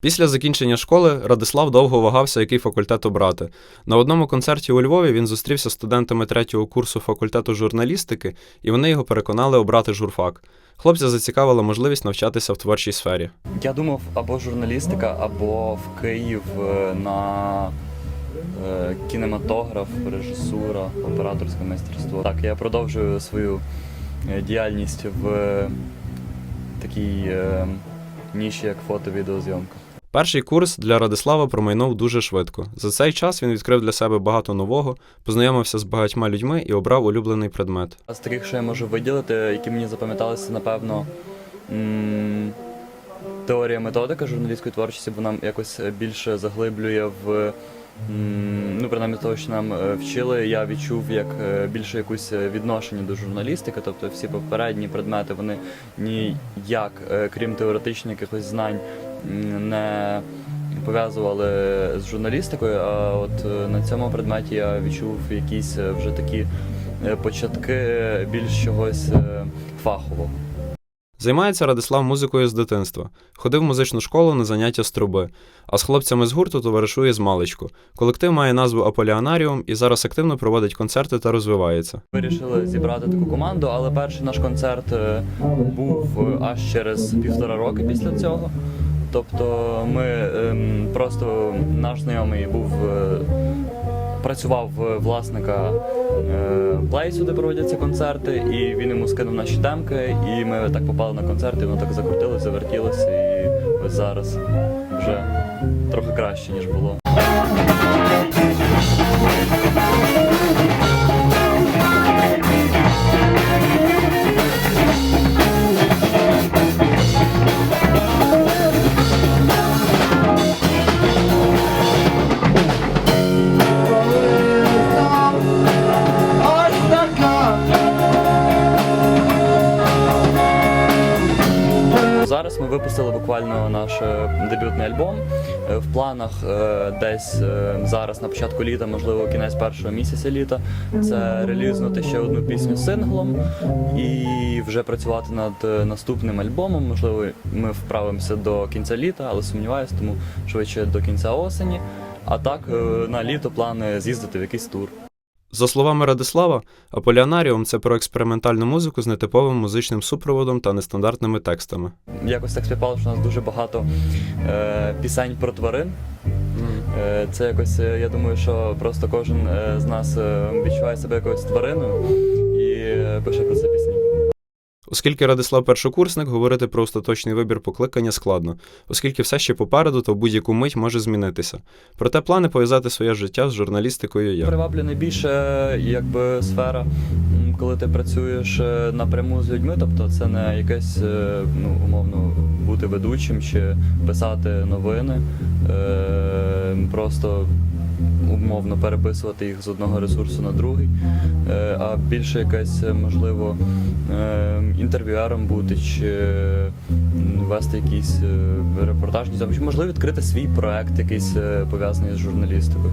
Після закінчення школи Радислав довго вагався, який факультет обрати. На одному концерті у Львові він зустрівся з студентами третього курсу факультету журналістики, і вони його переконали обрати журфак. Хлопця зацікавила можливість навчатися в творчій сфері. Я думав або журналістика, або в Київ е, на е, кінематограф, режисура, операторське майстерство. Так, я продовжую свою е, діяльність в такій ніші, як фото-відеозйомка. Перший курс для Радислава промайнув дуже швидко. За цей час він відкрив для себе багато нового, познайомився з багатьма людьми і обрав улюблений предмет. З таких, що я можу виділити, які мені запам'яталися, напевно, теорія методика журналістської творчості, бо нам якось більше заглиблює в. Ну, принаймні того, що нам е, вчили, я відчув як е, більше якусь е, відношення до журналістики, тобто всі попередні предмети вони ніяк, крім теоретичних якихось знань, не пов'язували з журналістикою. А от е, на цьому предметі я відчув якісь е, вже такі е, початки більш чогось фахового. Займається Радислав музикою з дитинства. Ходив в музичну школу на заняття з труби, а з хлопцями з гурту товаришує з маличку. Колектив має назву Аполіанаріум і зараз активно проводить концерти та розвивається. Вирішили зібрати таку команду, але перший наш концерт був аж через півтора роки після цього. Тобто ми ем, просто наш знайомий був. е, Працював власника е, плейсу, де проводяться концерти, і він йому скинув наші демки, і ми так попали на концерт, і воно так закрутилося, завертілося, і ось зараз вже трохи краще, ніж було. Випустили буквально наш е, дебютний альбом. Е, В планах е, десь зараз на початку літа, можливо, кінець першого місяця літа, це релізнути ще одну пісню синглом і вже працювати над наступним альбомом. Можливо, ми вправимося до кінця літа, але сумніваюся, тому швидше до кінця осені. А так на літо плани з'їздити в якийсь тур. За словами Радислава, Аполіанаріум це про експериментальну музику з нетиповим музичним супроводом та нестандартними текстами. Якось так співпало, що у нас дуже багато е, пісень про тварин. Е, Це якось, е, я думаю, що просто кожен е, з нас відчуває себе якоюсь твариною Оскільки Радислав першокурсник, говорити про остаточний вибір покликання складно, оскільки все ще попереду, то в будь-яку мить може змінитися. Проте плани пов'язати своє життя з журналістикою є. Приваблює найбільше е, якби сфера, коли ти працюєш е, напряму з людьми, тобто це не якесь е, ну, умовно бути ведучим чи писати новини, просто умовно переписувати їх з одного ресурсу на другий, е, а більше якесь, е, можливо, е, інтерв'юером бути чи вести якісь репортажні чи можливо відкрити свій проект, якийсь пов'язаний з журналістикою.